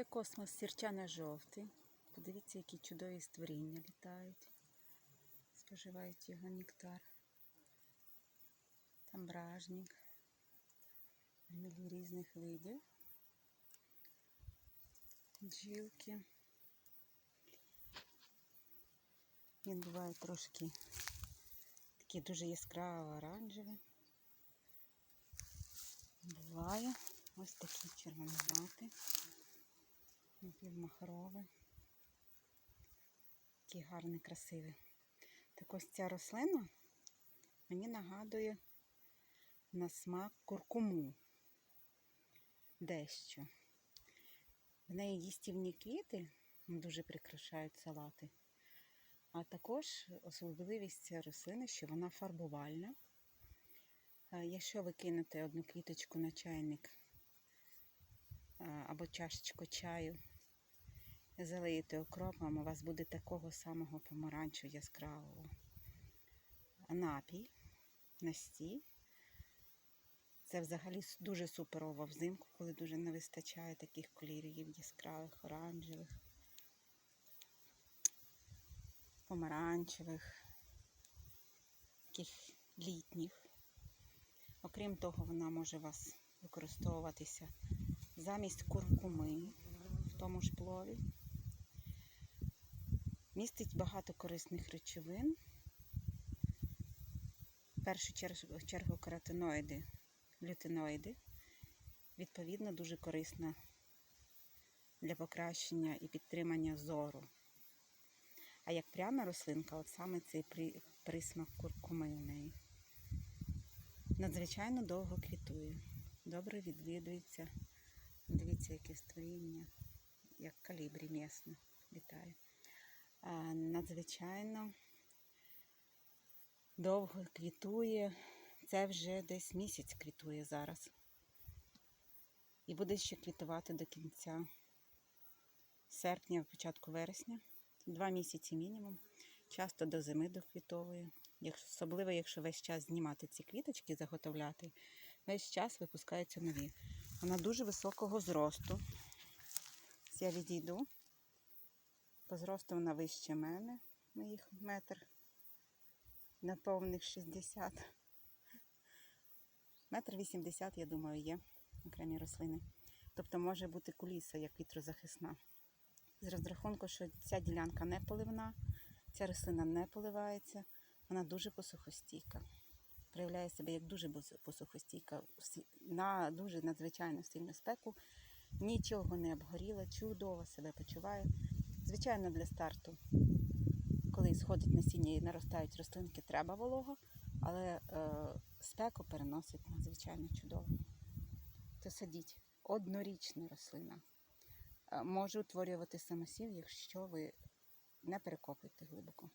Це космос сірчано-жовтий. Подивіться, які чудові створіння літають. Споживають його нектар. Там бражник. Гмілі різних видів. Бджілки. Він буває трошки такий дуже яскраво оранжевий. Буває ось такі червонуваты. Напівмахрове. Такий гарний, красивий. Так ось ця рослина мені нагадує на смак куркуму. Дещо. В неї їстівні квіти дуже прикрашають салати. А також особливість рослини, що вона фарбувальна. Е, Якщо ви кинете одну квіточку на чайник або чашечку чаю, залиєте окропом, у вас буде такого самого помаранчу яскравого напій, настій. Це взагалі дуже суперово взимку, коли дуже не вистачає таких кольорів яскравих, оранжевих, помаранчевих, таких літніх. Окрім того, вона може вас використовуватися замість куркуми в тому ж плові. Містить багато корисних речовин. В першу чергу, каротиноїди, глютиноїди. Відповідно, дуже корисна для покращення і підтримання зору. А як пряна рослинка, от саме цей при- присмак куркуми у неї. Надзвичайно довго квітує. Добре відвідується. Дивіться, яке створіння, як калібрі м'ясне літає. А, надзвичайно довго квітує. Це вже десь місяць квітує зараз. І буде ще квітувати до кінця серпня, початку вересня. Два місяці мінімум. Часто до зими доквітовує. Особливо, якщо весь час знімати ці квіточки, заготовляти, весь час випускаються нові. Вона дуже високого зросту. Я відійду. По зросту вона вище мене, моїх метр. На повних 60. Метр 80, я думаю, є окремі рослини. Тобто може бути куліса, як вітрозахисна. З розрахунку, що ця ділянка не поливна, ця рослина не поливається, вона дуже посухостійка. Проявляє себе як дуже посухостійка на дуже надзвичайно сильну спеку. Нічого не обгоріло, чудово себе почуває. Звичайно, для старту, коли сходить насіння і наростають рослинки, треба волога, але е, спеку переносить надзвичайно чудово. То садіть однорічна рослина. Е, Може утворювати самосів, якщо ви не перекопуєте глибоко.